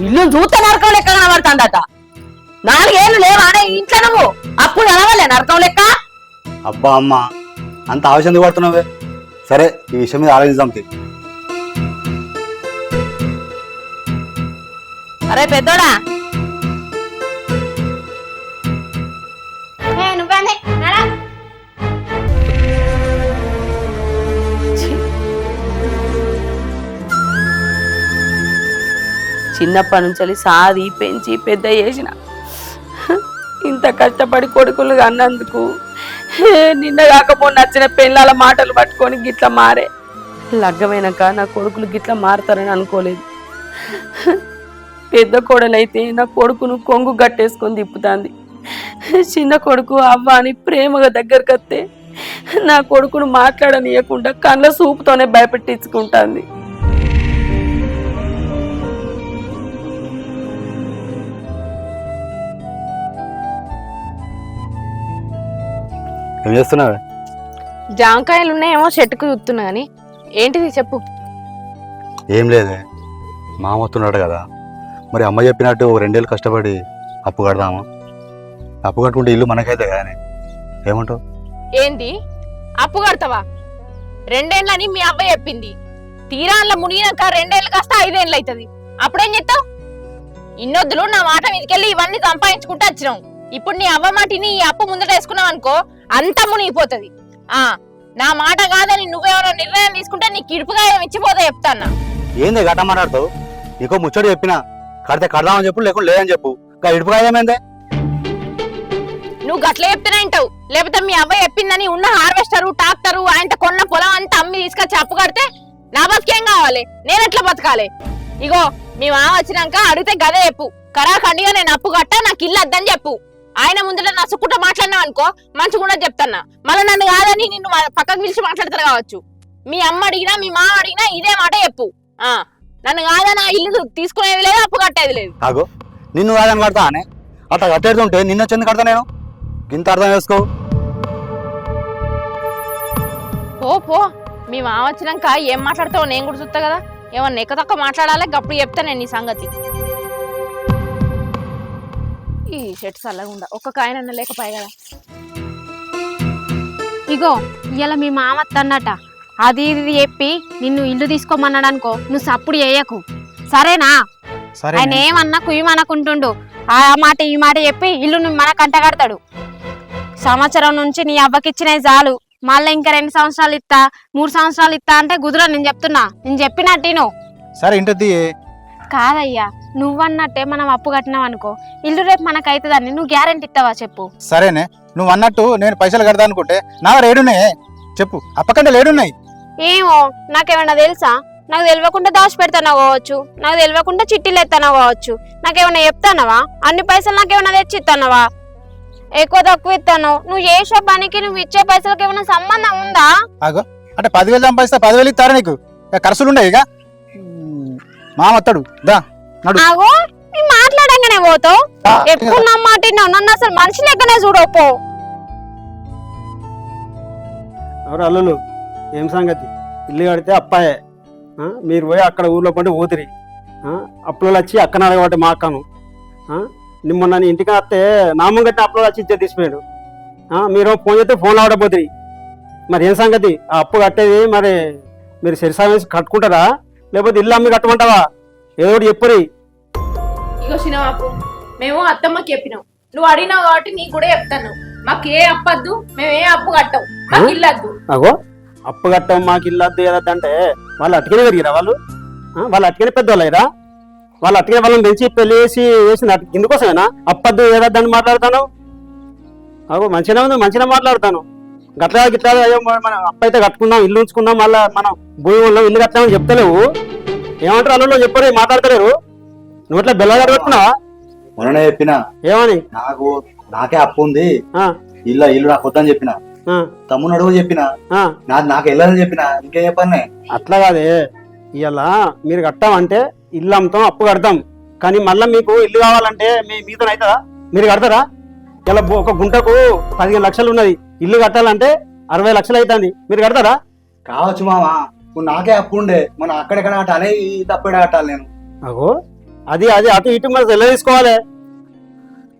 ఇల్లు చూస్తే నరకం లెక్క కనబడుతుందట. నాలుగేళ్ళు లేవానే ఇంట్లో నువ్వు. అప్పుడు అనవలే నరకం లెక్క. అబ్బా అమ్మ అంత ఆవేశం పడుతున్నావే? సరే ఈ విషయం మీద ఆలోచిద్దాం తీ. అరే పెద్దోడా చిన్నప్పటి నుంచి సాది పెంచి పెద్ద చేసిన. ఇంత కష్టపడి కొడుకులు అన్నందుకు నిన్న కాకపోతే నచ్చిన పెళ్ళాల మాటలు పట్టుకొని గిట్లా మారే. లగ్గమైనాక నా కొడుకులు గిట్ల మారతారని అనుకోలేదు. పెద్ద కోడలైతే నా కొడుకును కొంగు గట్టేసుకొని తిప్పుతాంది. చిన్న కొడుకు అవ్వ అని ప్రేమగా దగ్గరకు వస్తే నా కొడుకును మాట్లాడనీయకుండా కళ్ళ సూపుతోనే భయపెట్టించుకుంటాంది. ఏం చేస్తున్నావే? జాంకాయలు ఉన్నాయేమో చెట్టుకు చూస్తున్నా కానీ ఏంటిది చెప్పు. ఏం లేదే మామ వస్తున్నాడు కదా. మరి అమ్మ చెప్పినట్టు ఓ రెండేళ్ళు కష్టపడి అప్పు కడదామా? అప్పు కట్టుకుంటే ఇల్లు మనకైతే కానీ. ఏమంటావు? ఏంది? అప్పు కడతావా? రెండేళ్ళని మీ అబ్బాయి చెప్పింది. తీరాన్ల మునిగినాక రెండేళ్ళు కాస్త ఐదేళ్ళు అవుతుంది అప్పుడేం చెప్తావు ఇన్నొద్దులు నా మాట మీదకెళ్ళి ఇవన్నీ సంపాదించుకుంటూ వచ్చినావు. ఇప్పుడు నీ అవ్వ మాటిని ఈ అప్పు ముందట వేసుకున్నావు అనుకో అంతా మునిగిపోతుంది. ఆ నా మాట కాదని నువ్వేమైనా నిర్ణయం తీసుకుంటే నీ కిడుపుగా ఏమి ఇచ్చిపోతా చెప్తాన్నా ఏంది గట్ట మాట్లాడుతావు? నీకో ముచ్చట చెప్పినా కడితే కడదామని చెప్పు లేకుండా లేదని చెప్పు. ఇంకా ఇడుపుగా ఏమైందే? నువ్వు గట్ల చెప్తేనే వింటావు. లేకపోతే మీ అబ్బాయి చెప్పిందని ఉన్న హార్వెస్టరు ట్రాక్టరు ఆయన కొన్న పొలం అంతా అమ్మి తీసుకొచ్చి అప్పు కడితే నా బతికేం కావాలి? నేను ఎట్లా బతకాలి? ఇగో మీ మామ వచ్చినాక అడిగితే గదే చెప్పు. కరాఖండిగా నేను అప్పు కట్టా నాకు ఇల్లు వద్దని చెప్పు. ఆయన ముందట నసుకుంటా మాట్లాడినావు అనుకో మంచిగా చెప్తాన్నా. మళ్ళీ నన్ను కాదని నిన్ను మా- పక్కకు పిలిచి మాట్లాడతారు కావచ్చు. మీ అమ్మ అడిగినా మీ మామ అడిగినా ఇదే మాట చెప్పు. ఆ నన్ను కాదని ఆ ఇల్లు తీసుకునేది లేదు అప్పు కట్టేది లేదు. కాగు నిన్ను కాదని కడతా అనే? అట్లా కట్టేడుతుంటే నిన్న వచ్చింది కడతా నేను? ఇంత అర్థం చేసుకో. పో పో. మీ మామ వచ్చినాక ఏం మాట్లాడతావో నేను కూడా చూస్తా కదా. ఏమన్నా ఎక్క తక్కువ మాట్లాడాలి? గప్పుడు చెప్తా నేను నీ సంగతి. ఈ షర్ట్ చల్లగుండా ఒక్క కాయనన్న లేకపోయా కదా ఇగో ఇవాళ మీ మామ అన్నట అది ఇది చెప్పి నిన్ను ఇల్లు తీసుకోమన్నాడు అనుకో నువ్వు సప్పుడు చేయకు. సరేనా? సరే ఆయన ఏమన్నా కుయ్యమనకుంటుండు. ఆ మాట ఈ మాట చెప్పి ఇల్లు నువ్వు మన కంట కడతాడు. సంవత్సరం నుంచి నీ అవ్వకిచ్చినవి చాలు మళ్ళీ ఇంకా రెండు సంవత్సరాలు ఇస్తా మూడు సంవత్సరాలు ఇస్తా అంటే కుదర నేను చెప్తున్నా. నేను చెప్పినట్టు సరే ఇంటది కాదయ్యా నువ్వన్నట్టే మనం అప్పు కట్టినావు అనుకో ఇల్లు రేపు మనకైతుందని నువ్వు గ్యారెంటీ ఇస్తావా చెప్పు. సరేనే నువ్వు అన్నట్టు నేను పైసలు కడతా అనుకుంటే నా దగ్గర ఏడున్నాయి చెప్పు అప్పకంటే లేడున్నాయి. ఏమో నాకేమన్నా తెలుసా? నాకు తెలియకుండా దాచి పెడతానో కావచ్చు నాకు తెలియకుండా చిట్టీలు ఎత్తానో కావచ్చు నాకేమన్నా చెప్తానవా? అన్ని పైసలు నాకేమన్నా తెచ్చి ఇస్తానవా ఎక్కువ తక్కువ ఇస్తాను నువ్వు చేసే పనికి నువ్వు ఇచ్చే పైసలకి ఏమైనా సంబంధం ఉందా? ఆగో అంటే పదివేలు సంపాదిస్తే పదివేలు ఇస్తారా నీకు? ఖర్చులు ఉన్నాయి ఇక. మామ వస్తాడు దా నడు. ఆగో నీ మాట్లాడంగానే పోతావు. విన్నావు. నన్ను అసలు మనిషి లెక్కనే చూడపో ఎవరు అల్లులు ఏం సంగతి? ఇల్లు కడితే అప్పాయే. ఆ, మీరు పోయి అక్కడ ఊర్లో పండి ఊతిరి అప్పులు వచ్చి అక్కన అడగబట్టి మా అక్కను. ఆ, నిన్న మొన్న నీ ఇంటికి వస్తే నామం కట్టిన అప్పులు వచ్చి ఇచ్చే తీసిపోయాడు. ఆ, మీరు ఫోన్ చేస్తే ఫోన్ ఆడబోతురి మరి ఏం సంగతి? ఆ అప్పు కట్టేది మరి మీరు సరిసా వేసి కట్టుకుంటారా? లేకపోతే ఇల్లు అమ్మి కట్టమంటావా? ఏదో చెప్పురి ఇగో మేము అత్తమ్మకి చెప్పినాం. నువ్వు అడిగినావు కాబట్టి నీకు కూడా చెప్తాను. మాకు ఏ అప్పద్దు మేము ఏ అప్పు కట్టం. మాకు ఇల్లద్దు అగో అప్పు కట్టం మాకు ఇల్లు అద్దు ఏదద్దు అంటే వాళ్ళు అటుకనే పెరిగిరా వాళ్ళు? వాళ్ళు అటుకనే పెద్దవాళ్ళైరా వాళ్ళు అటుకనే వాళ్ళని పెంచి పెళ్ళి చేసి వేసింది అటు ఇందుకోసమేనా అప్పద్దు ఏదద్దు అని మాట్లాడతాను అగో మంచిగా ఉంది మంచిగా మాట్లాడతాను గట్లా గిట్లా అయ్యో మన- మన అప్పు అయితే కట్టుకుందాం ఇల్లు ఉంచుకుందాం మళ్ళీ మనం భూమి ఉన్నాం ఇల్లు కట్టామని చెప్తలేవు. ఏమంటారు అల్లులో చెప్పరు? మాట్లాడతలేరు. నువ్వు ఇట్లా బెల్లగాడు పెట్టుకున్నావా మొన్ననే చెప్పిన. ఏమని? నాకు నాకే అప్పు ఉంది. ఇల్లు ఇల్లు నాకు వద్దని చెప్పిన. తమ్ముడు అడుగు చెప్పిన. నాకు నాకు వెళ్ళాలని చెప్పిన. ఇంకేం చెప్పాను అట్లా కాదే. ఇవాళ మీరు కట్టామంటే ఇల్లు అమ్ముతాం అప్పు కడతాం. కానీ మళ్ళీ మీకు ఇల్లు కావాలంటే మీ మీతో అవుతుందా మీరు కడతారా? ఇలా ఒక గుంటకు పదిహేను లక్షలు ఉన్నది. ఇల్లు కట్టాలంటే అరవై లక్షలు అవుతుంది మీరు కడతారా? కావచ్చు మామ ఇప్పుడు నాకే అప్పు ఉండే. మనం అక్కడెక్కడ కట్టాలి? తప్పుడే కట్టాలి నేను. అగో అది అది అటు ఇటు మరి ఎలా తీసుకోవాలి.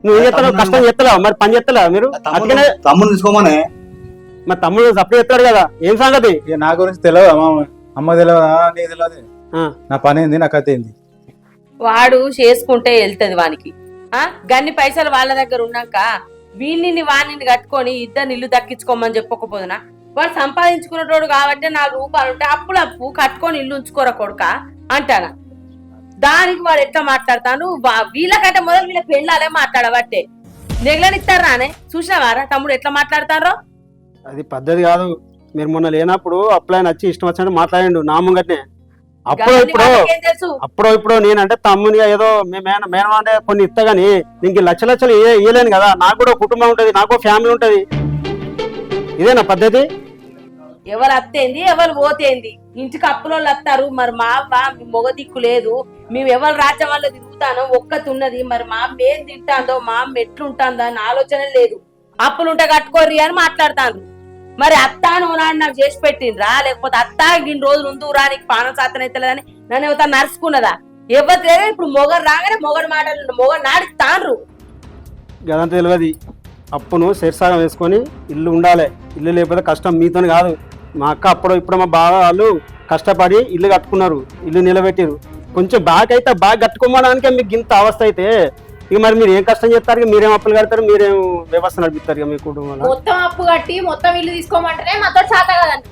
నువ్వు ఏం చెప్తావు కష్టం చెప్తలేవు మరి పని చెప్తలేవు మీరు? అందుకనే తమ్ముడు తీసుకోమనే. మరి తమ్ముడు సప్లై చెప్తాడు కదా. ఏం సంగతి? ఇక నా గురించి తెలియదు అమ్మ అమ్మ తెలియదా నీకు తెలియదు ఆ. నా పని ఏంది? నా కథ ఏంది? వాడు చేసుకుంటే వెళ్తది వానికి. ఆ? గన్ని పైసలు వాళ్ళ దగ్గర ఉన్నాక వీళ్ళని వాణిని కట్టుకొని ఇద్దరు ఇల్లు దక్కించుకోమని చెప్పకపోదునా? వాడు సంపాదించుకునేటోడు కాబట్టి నాలుగు రూపాయలు ఉంటే అప్పులు అప్పు కట్టుకొని ఇల్లు ఉంచుకోరా కొడుక? అంటానా. దానికి వాడు ఎట్లా మాట్లాడతాను? వీళ్ళకంటే మొదలు వీళ్ళ పెళ్ళాలే మాట్లాడబట్టే. నెగలనిస్తారా అనే చూసినావారా? తమ్ముడు ఎట్లా మాట్లాడతారో అది పద్ధతి కాదు. మీరు మొన్న లేనప్పుడు అప్లైన్ వచ్చి ఇష్టం వచ్చినట్టు మాట్లాడండు నా ముంగట్నే. అప్పుడు ఇప్పుడు అప్పుడు ఇప్పుడు నేనంటే తమ్మునిగా ఏదో మేన మేన అంటే కొన్ని ఇస్తా గానీ నీకు లక్ష లక్షలు ఇయ్య- ఇయ్యలేను కదా. నాకు కూడా కుటుంబం ఉంటది నాకు ఫ్యామిలీ ఉంటది. ఇదేనా పద్ధతి? ఎవరు అత్తేంది ఎవరు పోతేంది? ఇంటికి అప్పులోళ్ళు వస్తారు మరి మా అవ్వ మీ మొగ దిక్కు లేదు. మేము ఎవరు రాజ్యం వల్ల తిరుగుతానో ఒక్కతి ఉన్నది మరి మా అమ్మ ఏం తింటాందో మా అమ్మ ఎట్లుంటాందో అని ఆలోచన లేదు. అప్పులుంటే కట్టుకోర్రి అని మాట్లాడతాను మరి అత్త నువ్వు నాకు చేసి పెట్టిండ్రా? లేకపోతే అత్త ఇన్ని రోజులు ఉందురా నీకు పానం సాతన అవుతలేదని నన్ను ఎవరు నరుచుకున్నదా ఎవరు ఇప్పుడు మొగరు రాగానే మొగడు మాటలు మొగడు నాడి తాండ్రు. గదంతా తెలియదు అప్పును శీర్షాగం వేసుకొని ఇల్లు ఉండాలి. ఇల్లు లేకపోతే కష్టం మీతో కాదు. మా అక్క అప్పుడు ఇప్పుడు మా బావ వాళ్ళు కష్టపడి ఇల్లు కట్టుకున్నారు. ఇల్లు నిలబెట్టారు. కొంచెం బాగా అయితే బాగా కట్టుకోవడానికే మీకు ఇంత అవస్థ అయితే ఇక మరి మీరు ఏం కష్టం చేస్తారు? ఇక మీరేం అప్పులు కడతారు? మీరేం వ్యవస్థ నడిపిస్తారు ఇక మీ కుటుంబంలో? మొత్తం అప్పు కట్టి మొత్తం ఇల్లు తీసుకోమంటేనే మాతో చేత కదండి.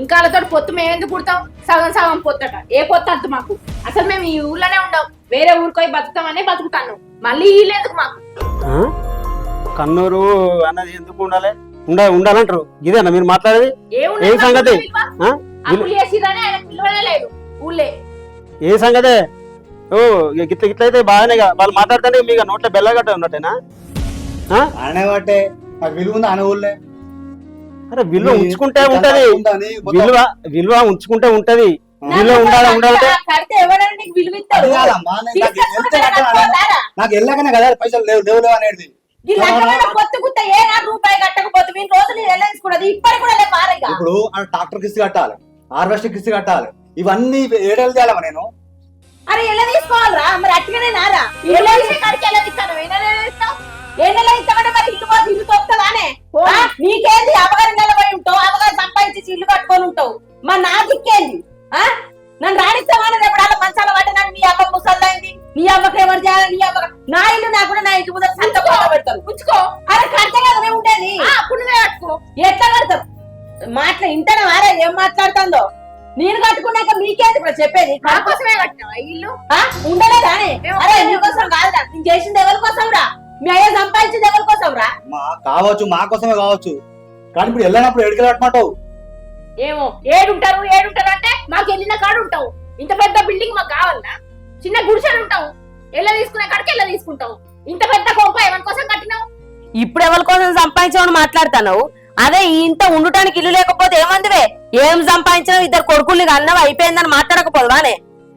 ఇంకా వాళ్ళతో పొత్తు మేము ఎందుకు పుడతాం? సగం సగం పొత్తట. ఏ పొత్తు అంత మాకు. అసలు మేము ఈ ఊర్లోనే ఉండం. వేరే ఊరికోయి బతుకుతామనే బతుకుతాను మళ్ళీ ఈ ఇల్లు ఎందుకు మాకు? కన్నూరు అన్నది ఎందుకు ఉండాలి? ఉండాలి ఉండాలంటారు. ఇదేనా మీరు మాట్లాడేది? ఏం సంగతి? ఏ సంగతే? ఓ ఇక గిట్ల గిట్ల అయితే బాగానే. వాళ్ళు మాట్లాడుతుంటే మీకు నోట్లో బెల్లగట్ట ఉన్నట్టేనా ఆ? బట్టే నాకు విలువ ఉంది? ఊళ్ళే. అరే విలువ ఉంచుకుంటే ఉంటది. విలువ విలువ ఉంచుకుంటే ఉంటది. విలువ ఉండాలి ఉండాలంటే నీకు వెళ్ళగానే కదా పైసలు లేవు లేవు లేవు అనేది. ఇప్పుడు ఆ ట్రాక్టర్ కిస్తీ కట్టాలి. హార్వెస్టర్ కిస్తీ కట్టాలి. ఇవన్నీ ఏడేళ్ళు చేయాలమ్మా నేను. అరే ఎలా తీసుకోవాలరా? మరి అట్టుగానే నారా? ఎలా కాడికి ఎలా తీస్తాను? ఏ నెల ఇస్తావు ఏ నెల ఇస్తామంటే మరి ఇల్లు పోతే ఇల్లు తొక్కుతుందానే? నీకేంది? అవగారి నిలబడి ఉంటావు అవగారి సంపాదించి ఇల్లు కట్టుకొని ఉంటావు. మరి నా దిక్కేంది? ఆ? నన్ను రాణిస్తామని రేపు అలా మంచాల పట్టినాను నీ అవ్వ ముసల్దైంది నీ అవ్వకి ఎవరు చేయాలి? నీ అవ్వ నా ఇల్లు నాకు కూడా నా ఇంటి ముందర సంత పెడతారు ఉంచుకో. అరే కడితే కదా మేము ఉండేది. అప్పుడు నువ్వే కట్టుకో. ఎట్లా కడతావు? మాట్లా ఇంటనే వారా? ఏం మాట్లాడుతుందో? నేను కట్టుకున్నాక మీకేంది ఇప్పుడు చెప్పేది? ఇల్లు? ఆ? ఉండలేదానే అరే నీకోసం కాదురా. నేను చేసింది ఎవరి కోసం రా? మీ అయ్య సంపాదించింది ఎవరి కోసం రా? మా కావచ్చు మా కోసమే కావచ్చు. కానీ ఇప్పుడు వెళ్ళినప్పుడు ఎడికి కట్టమంటావు? ఏమో ఏడుంటారు ఏడుంటారు అంటే మాకు వెళ్ళిన కాడు ఉంటావు. ఇంత పెద్ద బిల్డింగ్ మాకు కావాలనా? చిన్న గుడిసెలు ఉంటావు. ఎలా తీసుకునే కాడికి ఎలా తీసుకుంటావు. ఇంత పెద్ద కొంప ఎవరి కోసం కట్టినావు? ఇప్పుడు ఎవరి కోసం సంపాదించామని మాట్లాడుతున్నావు? అదే ఇంత ఉండటానికి ఇల్లు లేకపోతే ఏమందివే? ఏం సంపాదించిన ఇద్దరు కొడుకుల్ని అన్నవి అయిపోయిందని మాట్లాడకపోదానే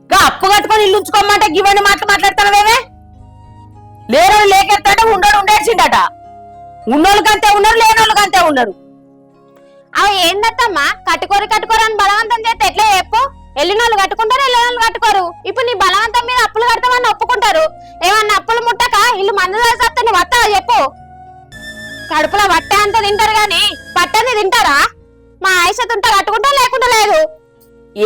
గా అప్పు కట్టుకొని ఇల్లు ఉంచుకోమంటే గివన్నీ మాటలు మాట్లాడతానవేవే లేరు లేకెత్తాడ ఉండడు ఉండేసిండట. ఉన్నోళ్ళకంతే ఉన్నారు లేనోళ్ళకంతే ఉన్నారు. అవి ఏందత్తమ్మా? కట్టుకోరు కట్టుకోరు అని బలవంతం చేస్తే ఎట్లా చెప్పు? వెళ్ళిన వాళ్ళు కట్టుకుంటారు వెళ్ళిన వాళ్ళు కట్టుకోరు. ఇప్పుడు నీ బలవంతం మీద అప్పులు కడతామని ఒప్పుకుంటారు. ఏమన్నా అప్పులు ముట్టక ఇల్లు మందు చేస్తే నువ్వు వస్తావా చెప్పు? కడుపులో వట్టే అంత తింటారు గాని పట్టని తింటారా? మా ఆయుషత్ ఉంటే కట్టుకుంటా లేకుండా లేదు.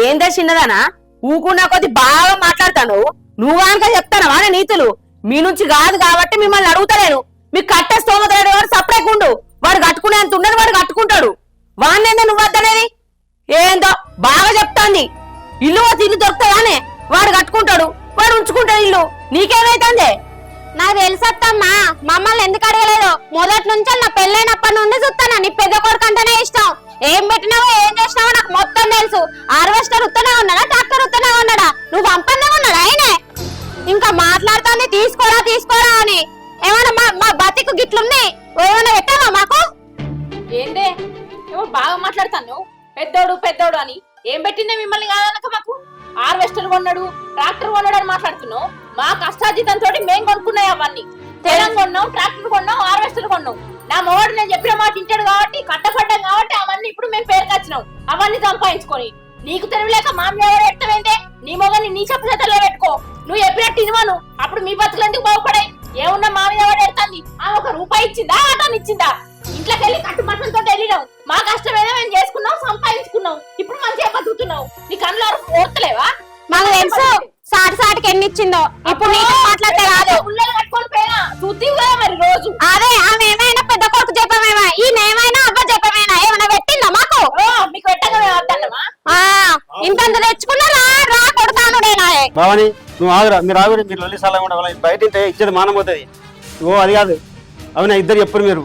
ఏందా చిన్నదానా? ఊకున్నా కొద్ది బాగా మాట్లాడతాను. నువ్వు కనుక చెప్తానవా నీతులు? మీ నుంచి కాదు కాబట్టి మిమ్మల్ని అడుగుతలేను. మీకు కట్టే స్తోమత లేడు వాడు సపరేకుండు వాడు కట్టుకునేంత ఉండదు వాడు కట్టుకుంటాడు. వాడినేందో నువ్వు వద్దనేది? ఏందో బాగా చెప్తాంది. ఇల్లు పోతే ఇల్లు వాడు కట్టుకుంటాడు. వాడు ఉంచుకుంటాడు ఇల్లు. నీకేమైతుందే? నాకు తెలుసత్తమ్మా మమ్మల్ని ఎందుకు అడగలేదు? మొదటి నుంచి నా పెళ్ళైనప్పటి నుండి చూస్తాను నీ పెద్ద కొడుకు అంటేనే ఇష్టం. ఏం పెట్టినావో ఏం చేసినావో నాకు మొత్తం తెలుసు. హార్వెస్టర్ ఉత్తనే ఉన్నాడా ట్రాక్టర్ ఉత్తనే ఉన్నాడా? నువ్వు పంపనే ఉన్నాడా ఆయనే? ఇంకా మాట్లాడుతాన్ని తీసుకోరా అప్పుడు మీ బతులు ఎందుకు బాగుపడాయి? ఏమున్నా మా మీద ఎవరు ఎడతాంది? ఆమె ఒక రూపాయి ఇచ్చిందా ఆటోని ఇచ్చిందా? ఇంట్లోకి వెళ్ళి కట్టుబట్టలతో వెళ్ళినావు. మా కష్టం ఏదో మేము చేసుకున్నాం సంపాదించుకున్నాం. ఇప్పుడు మంచిగా బతుకుతున్నావు. నీ కళ్ళు ఓర్తలేవా? మాకు తెలుసు. సాటి సాటికి ఎన్ని ఇచ్చిందో? ఇప్పుడు నీతో మాట్లాడితే కాదు. ఉల్లలు కట్టుకొని పోయినా? చూతివి కదా మరి రోజు. అదే ఆమె ఏమైనా పెద్ద కొడుకు చెప్పమేమా ఈయన ఏమైనా అబ్బ చెప్పమేనా? ఏమైనా పెట్టిందా మాకు? ఓ, మీకు పెట్టగా మేము వద్దన్నమా ఆ ఇంతంత తెచ్చుకున్నారా రా కొడతాను నేనాయే బావని నువ్వు ఆగురా. మీరు ఆగురు మీరు లొల్లి సలహా వాళ్ళ బయట ఇంటే ఇచ్చేది మానం పోతుంది. ఓ అది కాదు. అవునా ఇద్దరు చెప్పరు మీరు.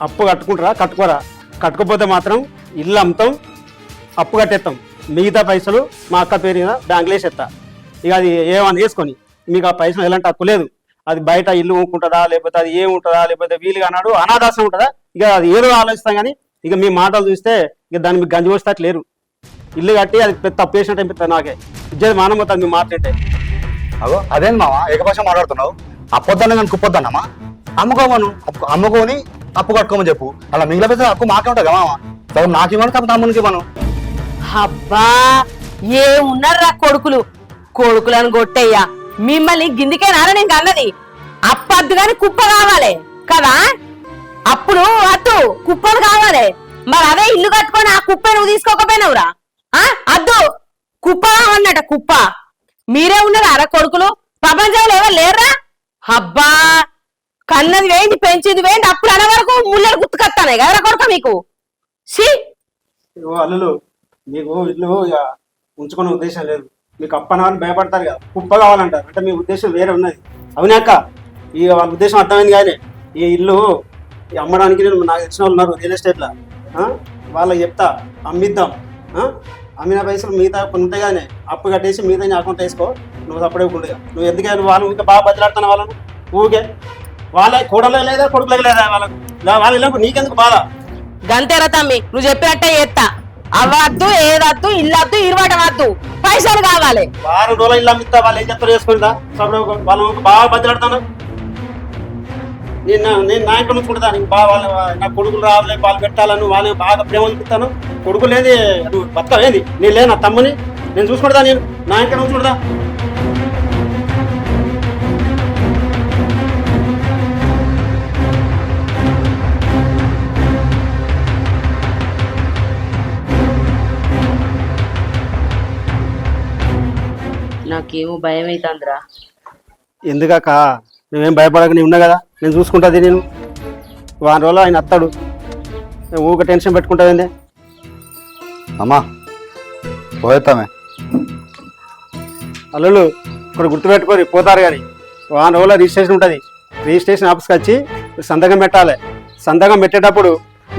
అప్పు కట్టుకుంటారా కట్టుకోరా? కట్టుకోపోతే మాత్రం ఇల్లు అమ్ముతాం అప్పు కట్టేస్తాం. మిగతా పైసలు మా అక్క పేరు మీద బ్యాంకులో వేసేస్తా. ఇక అది ఏమని వేసుకొని మీకు ఆ పైసలు ఎలాంటి హక్కు లేదు. అది బయట ఇల్లు ఊకుంటుందా లేకపోతే అది ఏముంటుందా లేకపోతే వీలుగా అన్నాడు అనాథాశ్రం ఉంటుందా? ఇక అది ఏదో ఆలోచిస్తాం కానీ ఇక మీ మాటలు చూస్తే ఇక దాన్ని మీకు గంజి పోస్తే లేరు. ఇల్లు కట్టి అది పెద్ద తప్పు చేసినట్టు అనిపిస్తుంది నాకే. మానం పోతుంది మీ మాట్లాడితే. అగో అదేంది మామ ఏకపక్షం మాట్లాడుతున్నావు? అప్పొద్దన్న నేను కుప్పొద్దన్నమా? అమ్ముకోమను అప్పు- అమ్ముకొని అప్పు కట్టుకోమని చెప్పు. అలా మిగిలిన పైసలు హక్కు మాకే ఉంటుంది కదా మామ నాకు ఇవ్వను తప్ప తమ్మునికి ఇవ్వను. అబ్బా ఏ ఉన్నారా కొడుకులు? కొడుకులను కొట్టయ్యా. మిమ్మల్ని గిందికేనారా నేను అన్నది అప్పద్దు గాని కుప్ప కావాలి కదా? అప్పుడు అద్దు కుప్పలు కావాలి. మరి అదే ఇల్లు కట్టుకొని ఆ కుప్ప నువ్వు తీసుకోకపోయినావురా? ఆ? అద్దు కుప్ప కావన్నట కుప్ప. మీరే ఉన్నారా కొడుకులు? ప్రపంచంలో ఎవరు లేరా అబ్బా! కన్నది వేయింది పెంచింది వేయండి అప్పుడు అనే వరకు ముళ్ళలు గుర్తుకొస్తానే కదరా కొడుక మీకు? సి అల్లులు మీకు ఇల్లు ఉంచుకునే ఉద్దేశం లేదు. మీకు అప్పనాన్ని భయపడతారు కదా. కుప్ప కావాలంటారు. అంటే మీ ఉద్దేశం వేరే ఉన్నది. అవునాక ఈ వాళ్ళ ఉద్దేశం అర్థమైంది కానీ ఈ ఇల్లు ఈ అమ్మడానికి నేను నాకు తెలిసిన వాళ్ళు ఉన్నారు రియల్ ఎస్టేట్లో వాళ్ళకి చెప్తా అమ్మిద్దాం. అమ్మిన పైసలు మిగతా కొన్ని ఉంటాయి కానీ అప్పు కట్టేసి మిగతా నీ అకౌంట్ వేసుకో. నువ్వు అప్పుడే ఉండగా నువ్వు ఎందుకని వాళ్ళు ఇంకా బాగా బదిలాడుతున్నా వాళ్ళను? ఊకే వాళ్ళ కూడలే లేదా కొడుకులే లేదా వాళ్ళకు? వాళ్ళ నీకెందుకు బాధ? గంతేరా తమ్మి. నువ్వు చెప్పినట్టే చేస్తా. అవ్వద్దు ఏదద్దు ఇల్లద్దు ఇరవటం వద్దు పైసలు కావాలి. వారం రోజులు ఇల్లు అమ్మిస్తా వాళ్ళు ఏం చెప్తారు చేసుకుంటా వాళ్ళు బాగా బతిలాడుతాను నేను నేను నా ఇంట్లో ఉంచుకుంటా నీకు బాగా వాళ్ళు నా కొడుకులు రావాలి వాళ్ళు పెట్టాలని వాళ్ళని బాగా ప్రేమ చూపిస్తాను. కొడుకు లేని నువ్వు నేను లేను నా తమ్ముని. నేను చూసుకుంటా నేను. నా ఇంట్లో ఉంచుకుంటా నాకేమో భయం అవుతుందిరా ఎందుకక్క? నువ్వేం భయపడక నేను ఉన్నా కదా. నేను చూసుకుంటుంది నేను. వారం రోజులు ఆయన అత్తాడు. ఊక టెన్షన్ పెట్టుకుంటావేంది అమ్మా పోయేస్తామే అల్లుళ్ళు ఇక్కడ గుర్తుపెట్టుకొని పోతారు కానీ. వారం రోజుల రిజిస్ట్రేషన్ ఉంటుంది. రిజిస్ట్రేషన్ ఆఫీస్కి వచ్చి సంతకం పెట్టాలి. సంతకం పెట్టేటప్పుడు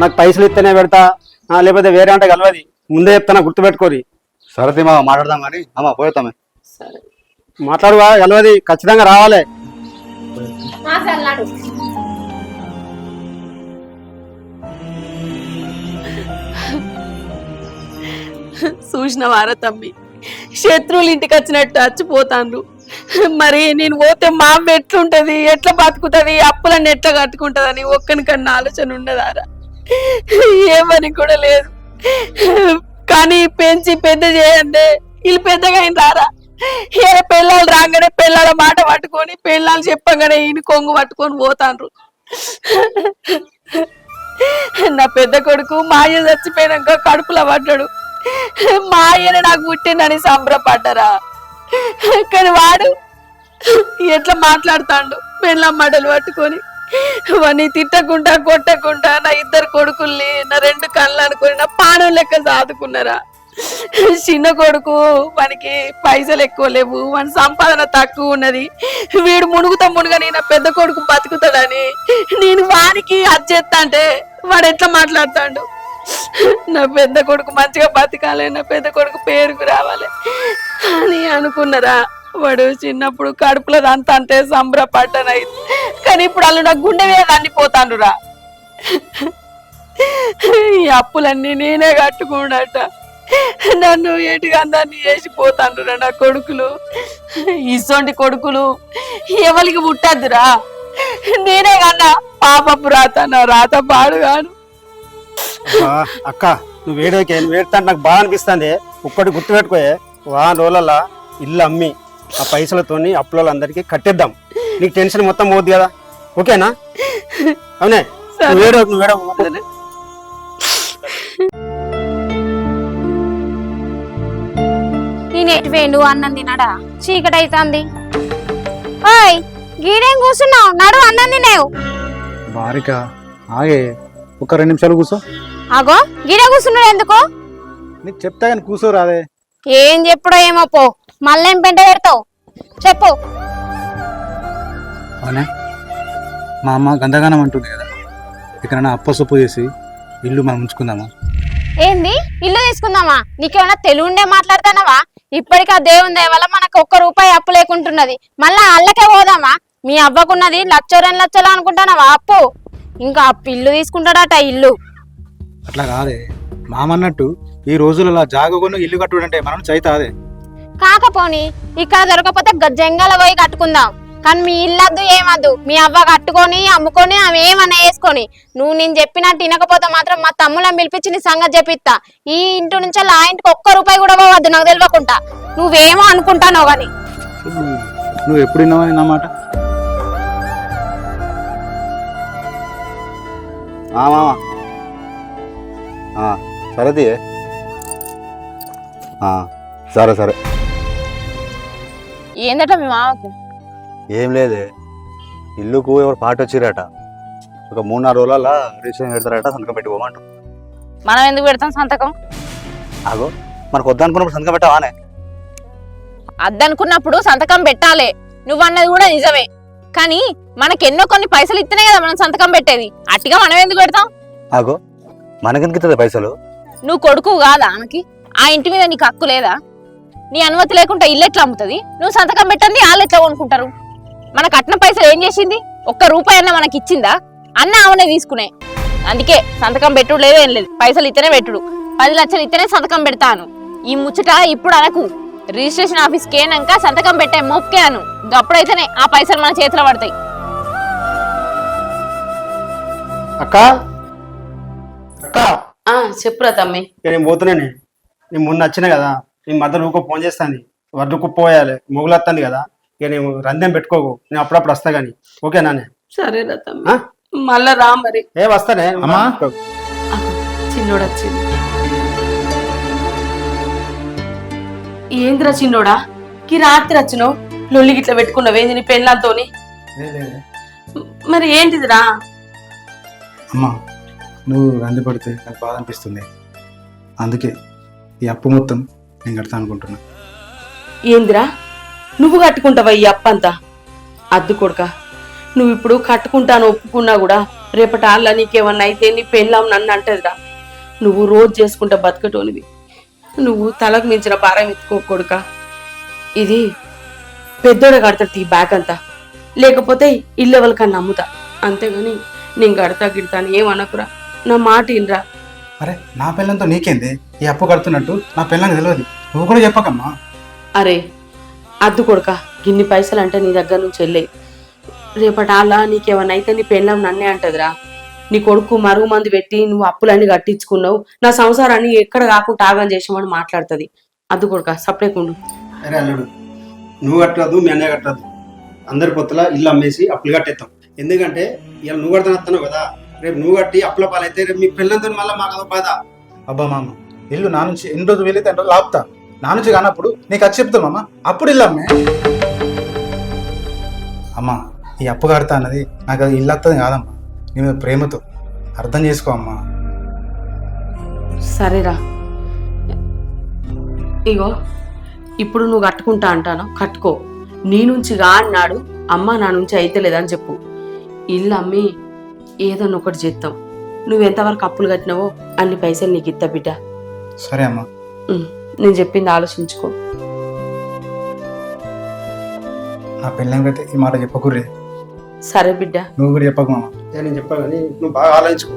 నాకు పైసలు ఇస్తేనే పెడతా. లేకపోతే వేరే అంటే కలవది. ముందే చెప్తాను గుర్తుపెట్టుకోరి. సరతి మా మాట్లాడదాం కానీ. అమ్మ సరే మాట్లాడువా కలవది ఖచ్చితంగా రావాలి. అన్నాడు చూసినవారా తమ్మి? శత్రువులు ఇంటికి వచ్చినట్టు చచ్చిపోతాండ్రు. మరి నేను పోతే మా అమ్మ ఎట్లుంటది? ఎట్లా బతుకుతుంది? అప్పులన్నీ ఎట్లా కట్టుకుంటదని ఒక్కనికన్నా ఆలోచన ఉండదారా? ఏమని కూడా లేదు. కానీ పెంచి పెద్ద చేయండి. వీళ్ళు పెద్దగా అయిన రారా ఏ పిల్లలు రాగానే పిల్లల మాట పట్టుకొని పిల్లలు చెప్పగానే ఈయన కొంగు పట్టుకొని పోతాండ్రు. నా పెద్ద కొడుకు మా అయ్య చచ్చిపోయినాక కడుపులో పడ్డాడు. మా అయ్యని నాకు పుట్టిందని సంబరపడ్డరా. కానీ వాడు ఎట్లా మాట్లాడుతాండు? పెళ్ళం మాటలు పట్టుకొని. వాడిని తిట్టకుండా కొట్టకుండా నా ఇద్దరు కొడుకుల్ని నా రెండు కళ్ళు అనుకుని నా పానం లెక్క సాదుకున్నారా? చిన్న కొడుకు వానికి పైసలు ఎక్కువ లేవు వాని సంపాదన తక్కువ ఉన్నది. వీడు మునుగుతా మునుగని నా పెద్ద కొడుకు బతుకుతాడని నేను వానికి అచ్చేస్తా అంటే వాడు ఎట్లా మాట్లాడతాడు? నా పెద్ద కొడుకు మంచిగా బతకాలి నా పెద్ద కొడుకు పేరుకు రావాలి అని అనుకున్నారా? వాడు చిన్నప్పుడు కడుపులో అంత అంతే సంబరపడ్డానై కానీ ఇప్పుడు వాళ్ళు నా గుండె మీద అల్లిపోతానురా ఈ అప్పులన్నీ నేనే కట్టుకున్నట్ట నన్ను ఏటిగా అందరినీ వేసిపోతాండ్రురా నా కొడుకులు. ఇసొంటి కొడుకులు. ఎవరికి పుట్టద్దురా? నేనే కన్నా పాపపు రాత నా రాత పాడుగాను అక్క నువ్వు వేడోకే నువ్వు ఏడుతా నాకు బాగా అనిపిస్తుంది. ఒక్కటి గుర్తుపెట్టుకోయే వారం రోజులలో ఇల్లు అమ్మి ఆ పైసలతోని అప్పుల అందరికీ కట్టేద్దాం. నీకు టెన్షన్ మొత్తం పోద్ది కదా. ఓకేనా? అవునే? నువ్వు ఏడవకు, నువ్వు. నేను ఎటు వేయండు అన్నం తినడా? చీకటి అవుతుంది ఓయ్ గీడేం కూర్చున్నావు? నడు అన్నం తినేవు. బారిక ఆగే ఒక రెండు నిమిషాలు కూర్చో. అగో గీడే కూర్చున్నాడు ఎందుకు? నీకు చెప్తా కానీ కూర్చో రాదే. ఏం చెప్పుడో ఏమో పో. మళ్ళేం పెంట పెడతావు? చెప్పు. అవునా? మా అమ్మ గంధగానం అంటుంది కదా. ఇక్కడ అప్ప సొప్పు చేసి ఇల్లు మనం ఉంచుకుందామా? ఏంది? ఇల్లు తీసుకుందామా? నీకేమైనా తెలుగు ఉండే మాట్లాడుతున్నావా ఇప్పటికి ఆ దేవుని దయ వల్ల మనకు ఒక్క రూపాయి అప్పు లేకుంటున్నది. మళ్ళా అల్లకే పోదామా? మీ అవ్వకున్నది లచ్చో రెండు లక్షలు అనుకుంటున్నావా? అప్పు. ఇంకా అప్పు ఇల్లు తీసుకుంటాడట ఇల్లు. అట్లా కాదే. మామన్నట్టు ఈ రోజులలో జాగకుండా ఇల్లు కట్టుడంటే మనం చైతా అదే కాకపోని ఇక్కడ దొరకపోతే గజ్జంగాల పోయి కట్టుకుందాం. కానీ మీ ఇల్లద్దు ఏమద్దు? మీ అవ్వ కట్టుకొని అమ్ముకొని ఆమె ఏమన్నా వేసుకొని నువ్వు నేను చెప్పినట్టు వినకపోతే మాత్రం మా తమ్ముళ్ళని పిలిపించి నీ సంగతి చెప్పిస్తా. ఈ ఇంటి నుంచి ఆ ఇంటికి ఒక్క రూపాయి కూడా పోవద్దు నాకు తెలియకుండా నువ్వేమో అనుకుంటానో గాని. నువ్వు ఎప్పుడు నా మాట? ఆ మామ. ఆ, సరే సరే సరే. ఏందట మీ మామకు? ఏం లేదే. ఇల్లుకు ఎవరు పాట వచ్చిరట. ఒక మూడు నాలుగు రోజులలో రిజిస్ట్రేషన్ పెడతారట సంతకం పెట్టి పోమంటారు మనం ఎందుకు పెడతాం సంతకం? ఆగో. మనకు వద్దనుకున్నప్పుడు సంతకం పెట్టావానే అద్దనుకున్నప్పుడు సంతకం పెట్టాలి. నువ్వన్నది కూడా నిజమే. కానీ మనకి ఎన్నో కొన్ని పైసలు ఇస్తేనే కదా మనం సంతకం పెట్టేది. అట్టిగా మనం ఎందుకు పెడతాం? ఆగో. మనకెందుకు పైసలు? నువ్వు కొడుకు కాదా ఆమెకి? ఆ ఇంటి మీద నీకు హక్కు లేదా? నీ అనుమతి లేకుండా ఇల్లు ఎట్లా అమ్ముతుంది? నువ్వు సంతకం పెట్టండి వాళ్ళు ఎట్లా కొనుక్కుంటారు? మన కట్న పైసలు ఏం చేసింది? ఒక్క రూపాయి అన్న మనకి ఇచ్చిందా? అన్న ఆమెనే తీసుకునే. అందుకే సంతకం పెట్టుడు లేదు ఏం లేదు. పైసలు ఇస్తేనే పెట్టుడు. పది లక్షలు ఇస్తేనే సంతకం పెడతాను. ఈ ముచ్చట ఇప్పుడు అనకు. రిజిస్ట్రేషన్ ఆఫీస్కి ఏనాక సంతకం పెట్టే మొక్కే అను. అప్పుడైతేనే ఆ పైసలు మన చేతిలో పడతాయి. అక్క? అక్క? ఆ చెప్పురా తమ్మి. నేను పోతున్నానే నేను. మొన్న వచ్చిన కదా. నీ మదర్ ఊకో ఫోన్ చేస్తాను వడ్డుకు పోయాలి. మొగులొస్తుంది కదా. ఇక నేను రందెం పెట్టుకోకు. నేను అప్పుడప్పుడు వస్తా కానీ ఓకేనానే సరేరా తమ్మి. ఆ? మళ్ళా రా మరి. ఏ వస్తానే. అమ్మా. అగో, చిన్నోడు వచ్చింది ఏందిరా చిన్నోడా? కి రాత్రి వచ్చినావు? లొల్లి గిట్ల పెట్టుకున్నావేంది నీ పెళ్ళంతోని? మరి ఏంటిదిరా? అమ్మా నువ్వు రంది పడితే నాకు బాధ అనిపిస్తుంది. అందుకే ఈ అప్పు మొత్తం నేను కడతా అనుకుంటున్నా. ఏందిరా? నువ్వు కట్టుకుంటావా ఈ అప్పంతా? అద్దు కొడుక నువ్వు ఇప్పుడు కట్టుకుంటాను ఒప్పుకున్నా కూడా రేపటి ఆళ్ళ నీకేమన్నా అయితే నీ పెళ్ళాం నన్ను అంటదిరా. నువ్వు రోజు చేసుకుంటా బతకటోనివి. నువ్వు తలకు మించిన భారం ఎత్తుకో కొడుక. ఇది పెద్దోడ కడతాడు ఈ బ్యాగ్ అంతా. లేకపోతే ఇల్లు ఎవరికన్నా నమ్ముతా అంతేగాని నేను కడతా గిడతా అని ఏమనకురా నా మాట ఇన్రా. అరే నా పిల్లలతో నీకేంది? ఈ అప్పు కడుతున్నట్టు నా పిల్లలకు తెలియదు నువ్వు కూడా చెప్పకమ్మా. అరే అద్దు కొడుక గిన్ని పైసలు అంటే నీ దగ్గర నుంచి వెళ్ళే. రేపటి ఆళ్ళ నీకేమన్నా అయితే నీ పెళ్ళం నన్నే అంటదిరా. నీ కొడుకు మరుగు మంది పెట్టి నువ్వు అప్పులన్నీ కట్టించుకున్నావు. నా సంసారాన్ని ఎక్కడ కాకుండా ఆగం చేసామని మాట్లాడుతుంది. అద్దు కొడుక సపరేకుండు అరే అల్లుడు నువ్వు కట్టదు మీ అన్నయ్య కట్టదు అందరి పొత్తుల ఇల్లు అమ్మేసి అప్పులు కట్టేస్తాం ఎందుకంటే ఇవాళ నువ్వు కడతాను కదా. రేపు నువ్వు కట్టి అప్పుల పాలైతే రేపు మీ పిల్లలతో మళ్ళీ మాకు అదో బాధ. అబ్బా మామ ఇల్లు నా నుంచి ఎన్ని రోజులు వెళ్ళితే ఎన్ని రోజులు ఆపుతా. నా నుంచి కానప్పుడు నీకు అది చెప్తా మామ అప్పుడు ఇల్లు అమ్మే అమ్మా ఈ అప్పు కడతా అన్నది నాకు అది ఇల్లు వస్తుంది కాదమ్మా. నీ మీద ప్రేమతో. అర్థం చేసుకో అమ్మా. సరేరా. ఇగో ఇప్పుడు నువ్వు కట్టుకుంటా అంటాను కట్టుకో. నీ నుంచి గా అన్నాడు అమ్మ నా నుంచి అయితే లేదని చెప్పు. ఇల్లు అమ్మి ఏదన్నా ఒకటి చేస్తాం నువ్వు ఎంతవరకు అప్పులు కట్టినావో అన్ని పైసలు నీకు ఇత్తా బిడ్డ. సరే అమ్మా. నేను చెప్పింది ఆలోచించుకో. నా పిల్లలకైతే ఈ మాట చెప్పకుర్రే. సరే బిడ్డ. నువ్వు కూడా చెప్పకు మామ. నేను చెప్పాను కానీ నువ్వు బాగా ఆలోచించుకో.